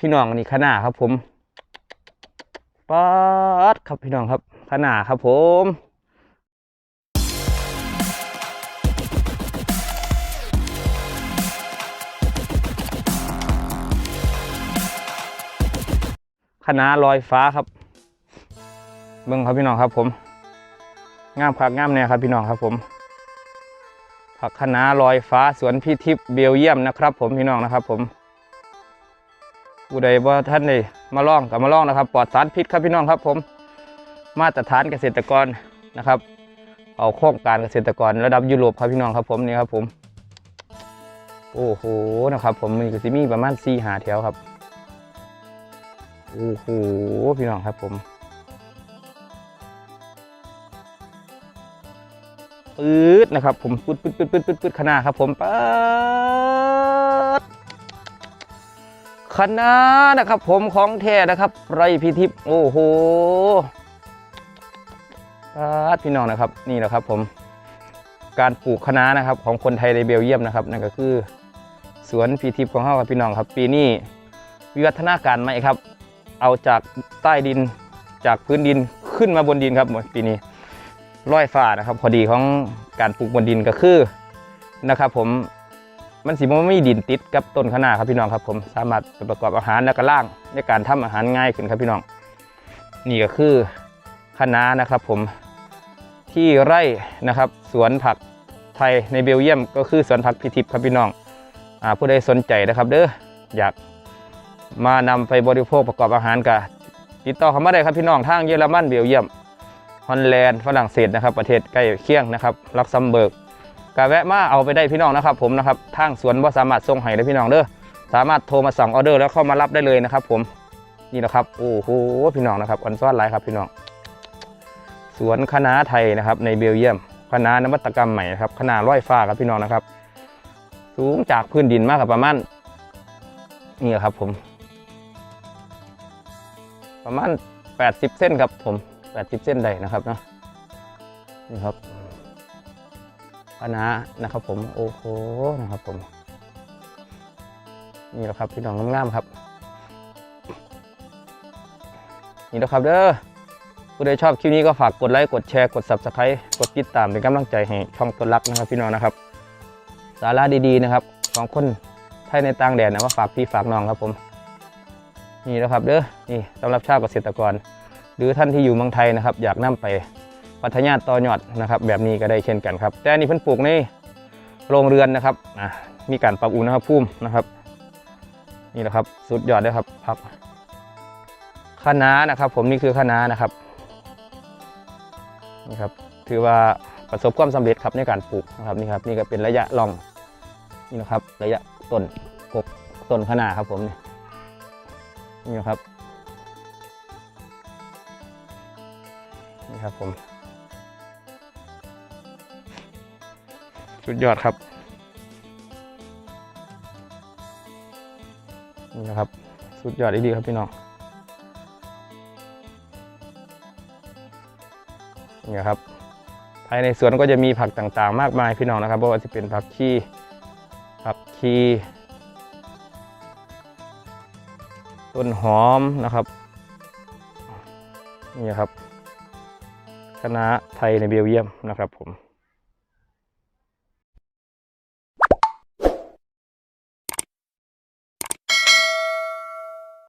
พี่น้องนี่ขนาครับผมป๊าดครับพี่น้องครับขนาครับผมคณะลอยฟ้าครับ เบิ่งครับพี่น้องครับผมงามคักงามแน่ครับพี่น้องครับผม ผักคะน้าลอยฟ้าสวนพี่ทิพย์เบลเยียมนะครับ ผมพี่น้องนะครับผม ผู้ใดว่าท่านใดมาลองกับมาลองนะครับปลอดสารพิษครับพี่น้องครับ ผม มาตรฐานเกษตรกรนะครับ เอาโครงการเกษตรกรระดับยุโรปครับพี่น้องครับผมนี่ครับผม โอ้โหนะครับ ผมมีกสิมีประมาณสี่หาแถวครับโอ้โหพี่น้องครับผมปื๊ดนะครับ ผมปื๊ดปื๊ดปื๊ดปื๊ดปื๊ดปื๊ดขนาครับ ผมปื๊ด คณะนะครับ ผมของแท้นะครับ ไรพิทิพย์โอ้โหพี่น้องนะครับนี่แหละครับ ผม การปลูกคะน้านะครับ ของคนไทยในเบลเยียมนะครับนั่นก็คือ สวนพีทิพย์ของเฮาครับพี่น้องครับ ปีนี้วิวัฒนาการใหม่ครับ เอาจากใต้ดินจากพื้นดินขึ้นมาบนดินครับปีนี้ร้อยฟ้านะครับพอดีของการปลูกบนดินก็คือนะครับ ผม มันสิมันไม่มีดินติดกับต้นคะน้าครับพี่น้องครับ ผมสามารถไปประกอบอาหารแล้วก็ล่างในการทำอาหารง่ายขึ้นครับพี่น้อง นี่ก็คือคะน้านะครับ ผมที่ไร่นะครับ สวนผักไทยในเบลเยียม ก็คือสวนผักพิทิพย์ครับพี่น้องอผู้ใดสนใจนะครับเด้ออยากมานำไปบริโภคประกอบอาหารกับติดต่อเขามาได้ครับพี่น้องทางเยอรมันเบลเยียมฮอลแลนด์ฝรั่งเศสนะครับ ประเทศใกล้เคียงนะครับลักซัมเบิร์ก กาแวะมาเอาไปได้พี่น้องนะครับ ผมนะครับทางสวนว่าสามารถส่งให้ได้พี่น้องเด้อสามารถโทรมาสั่งออเดอร์แล้วเข้ามารับได้เลยนะครับ ผมนี่นะครับโอ้โหพี่น้องนะครับอันซ้อนหลายครับพี่น้อง สวนคณะไทยนะครับ ในเบลเยียมคณะนวัตกรรมใหม่นะครับคณะร้อยฟ้าครับพี่น้องนะครับ สูงจากพื้นดินมากกับประมาณนี่ครับผม ประมาณ 80 เส้นครับผม 80 เส้นได้นะครับเนาะนี่ครับ คณะนะครับ ผมโอ้โหนะครับผม นี่แหละครับพี่น้องงามๆครับ นี่นะครับเด้อผู้ใดชอบคลิปนี้ก็ฝากกดไลค์กดแชร์กด subscribe กดติดตามเป็นกำลังใจให้ช่องตัวรักนะครับพี่น้องนะครับ สาระดีๆนะครับ ของคนไทยในต่างแดนนะมาฝากพี่ฝากน้องครับผม นี่นะครับเด้อนี่สำหรับชาวเกษตรกร หรือท่านที่อยู่เมืองไทยนะครับ อยากนำไป พัฒนาต่อยอดนะครับ แบบนี้ก็ได้เช่นกันครับ แต่อันนี้เพิ่นปลูกในโรงเรือนนะครับมีการปรับอุณหภูมินะครับ นี่แหละครับสุดยอดเลยครับพักคะน้านะครับ ผมนี่คือคะน้านะครับนี่ครับถือว่าประสบความสำเร็จครับในการปลูกนะครับนี่ครับ นี่ก็เป็นระยะลองนี่นะครับ ระยะต้นกกต้นคะน้าครับผมนี่นี่นะครับนี่ครับผม สุดยอดครับ นี่นะครับ สุดยอดดีๆครับพี่น้องนี่ครับ ภายในสวนก็จะมีผักต่างๆ มากมายพี่น้องนะครับเพราะว่าจะเป็นผักชีผักชีต้นหอมนะครับนี่ครับคณะไทยในเบลเยียมนะครับผม